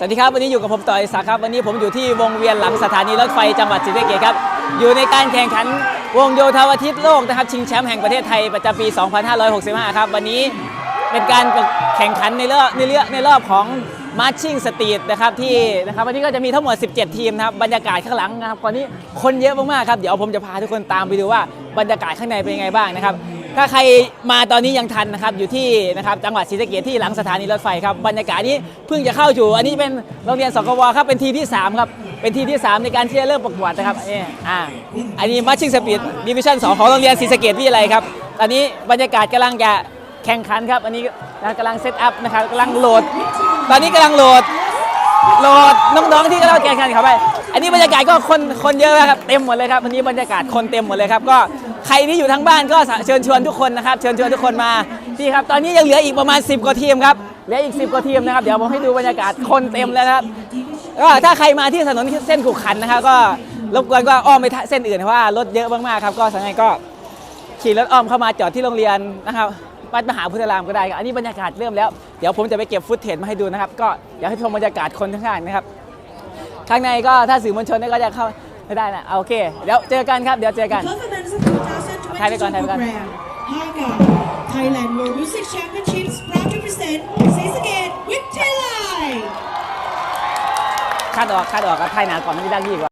สวัสดีครับวันนี้อยู่กับผมต่อยศักครับวันนี้ผมอยู่ที่วงเวียนหลังสถานีรถไฟจังหวัดศรีสะเกษครับอยู่ในการแข่งขันวงโยธาวทิตโลกนะครับชิงแชมป์แห่งประเทศไทยประจำปี 2565 ครับวันนี้เป็นการแข่งขันในรอบในเรื่องในรอบของมาร์ชิ่งสตรีทนะครับที่นะครับวันนี้ก็จะมีทั้งหมด 17 ทีมนะครับบรรยากาศข้างหลังนะครับตอนนี้คนเยอะมากๆครับเดี๋ยวผมจะพาทุกคนตามไปดูว่าบรรยากาศข้างในเป็นยังไงบ้างนะครับ ถ้าใครมาตอนนี้ยังทันนะครับอยู่ที่นะครับจังหวัดศรีสะเกษที่หลังสถานีรถไฟครับบรรยากาศนี้เพิ่งจะเข้าอยู่ อันนี้เป็นโรงเรียนสกวครับเป็นทีที่3ครับเป็นทีที่ 3 ในการที่จะเริ่มประกวดนะครับเอออ่าอันนี้มัชชิ่งสปีดดิวิชั่น2ของโรงเรียนศรีสะเกษวิทยาลัยครับตอนนี้บรรยากาศกำลังจะแข่งขันครับ อันนี้กำลังเซตอัพนะครับกำลังโหลด ตอนนี้กำลังโหลดโหลดน้องๆที่กำลังแข่งขันเข้าไป นนี้บรรยากาศก็คนคนเยอะครับเต็มหมดเลยครับวันนี้บรรยากาศคนเต็มหมดเลยครับก็ใครที่อยู่ทั้งบ้านก็เชิญชวนทุกคนนะครับเชิญชวนทุกคนมาที่ครับตอนนี้ยังเหลืออีกประมาณ 10 กว่าทีมครับเหลืออีก 10 กว่าทีมนะครับเดี๋ยวผมให้ดูบรรยากาศคนเต็มแล้วครับก็ถ้าใครมาที่ถนนเส้นขุขันนะครับก็รบกวนก็อ้อมไปเส้นอื่นเพราะว่ารถเยอะมากๆครับก็สังเกตก็ขี่รถอ้อมเข้ามาจอดที่โรงเรียนนะครับวัดมหาพุทธารามก็ได้ครับอันนี้บรรยากาศเริ่มแล้ว เดี๋ยวผมจะไปเก็บฟุตเทจมาให้ดูนะครับ ก็อยากให้ชมบรรยากาศคนข้างๆนะครับ ข้างในก็ถ้าสื่อมวลชนเนี่ยก็จะเข้าไม่ได้นะเอาโอเคเดี๋ยวเจอกันครับเดี๋ยวเจอกัน Performance ถ่ายไปก่อนถ่ายไปก่อน program Haga Thailand World Music Championships proud to present ศรีสะเกษวิทยาลัยคาดออกคาดออกกับไทยหนาก่อนไม่ได้ดังดีกว่า